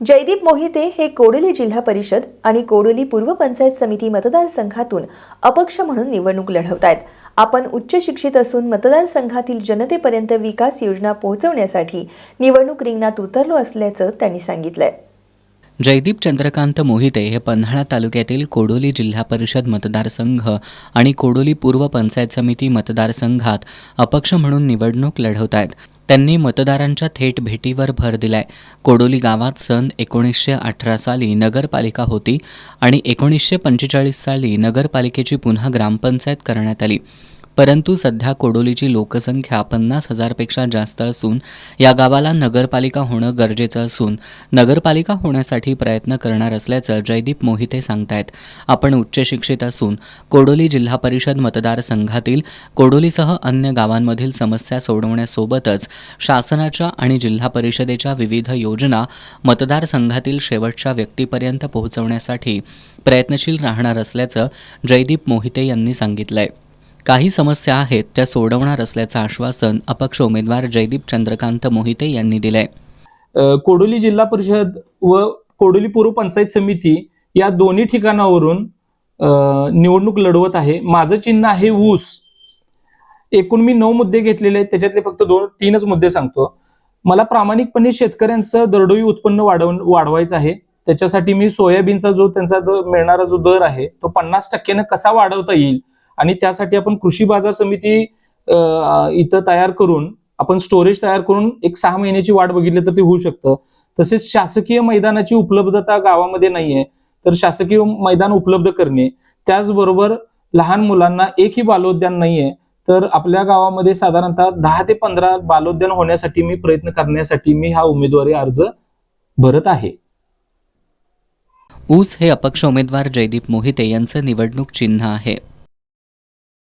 जयदीप मोहिते हे कोडोली जिल्हा परिषद आणि कोडोली पूर्व पंचायत समिती मतदारसंघातून अपक्ष म्हणून निवडणूक लढवत आहेत आपण उच्च शिक्षित असून मतदारसंघातील जनतेपर्यंत विकास योजना पोहोचवण्यासाठी निवडणूक रिंगणात उतरलो असल्याचं त्यांनी सांगितलंय. जयदीप चंद्रकांत मोहिते हे पन्हाळा तालुक्यातील कोडोली जिल्हा परिषद मतदारसंघ आणि कोडोली पूर्व पंचायत समिती मतदारसंघात अपक्ष म्हणून निवडणूक लढवत आहेत त्यांनी मतदारांच्या थेट भेटीवर भर दिलाय. कोडोली गावात सन एकोणीसशे अठरा साली नगरपालिका होती आणि एकोणीसशे पंचेचाळीस साली नगरपालिकेची पुन्हा ग्रामपंचायत करण्यात आली. परंतु सध्या कोडोलीची लोकसंख्या पन्नास हजारपेक्षा जास्त असून या गावाला नगरपालिका होणं गरजेचं असून नगरपालिका होण्यासाठी प्रयत्न करणार असल्याचं जयदीप मोहिते सांगतायत. आपण उच्च शिक्षित असून कोडोली जिल्हा परिषद मतदारसंघातील कोडोलीसह अन्य गावांमधील समस्या सोडवण्यासोबतच शासनाच्या आणि जिल्हा परिषदेच्या विविध योजना मतदारसंघातील शेवटच्या व्यक्तीपर्यंत पोहोचवण्यासाठी प्रयत्नशील राहणार असल्याचं जयदीप मोहिते यांनी सांगितलंय. काही समस्या आहेत त्या सोडवणार असल्याचं आश्वासन अपक्ष उमेदवार जयदीप चंद्रकांत मोहिते यांनी दिलंय. कोडोली जिल्हा परिषद व कोडोली पूर्व पंचायत समिती या दोन्ही ठिकाणावरून निवडणूक लढवत आहे. माझं चिन्ह आहे ऊस. एकूण मी नऊ मुद्दे घेतलेले आहेत. त्याच्यातले फक्त दोन तीनच मुद्दे सांगतो. मला प्रामाणिकपणे शेतकऱ्यांचं दरडोई उत्पन्न वाढव वाढवायचं आहे. त्याच्यासाठी मी सोयाबीनचा जो त्यांचा मिळणारा जो दर आहे तो पन्नास टक्क्यानं कसा वाढवता येईल? आणि त्यासाठी आपण कृषी बाजार समिती इथं तयार करून आपण स्टोरेज तयार करून एक सहा महिन्याची वाट बघितली तर ते होऊ शकतं. तसेच शासकीय मैदानाची उपलब्धता गावामध्ये नाहीये तर शासकीय मैदान उपलब्ध करणे. त्याचबरोबर लहान मुलांना एकही बालोद्यान नाहीये तर आपल्या गावामध्ये साधारणतः दहा ते पंधरा बालोद्यान होण्यासाठी मी प्रयत्न करण्यासाठी मी हा उमेदवारी अर्ज भरत आहे. ऊस हे अपक्ष उमेदवार जयदीप मोहिते यांचं निवडणूक चिन्ह आहे.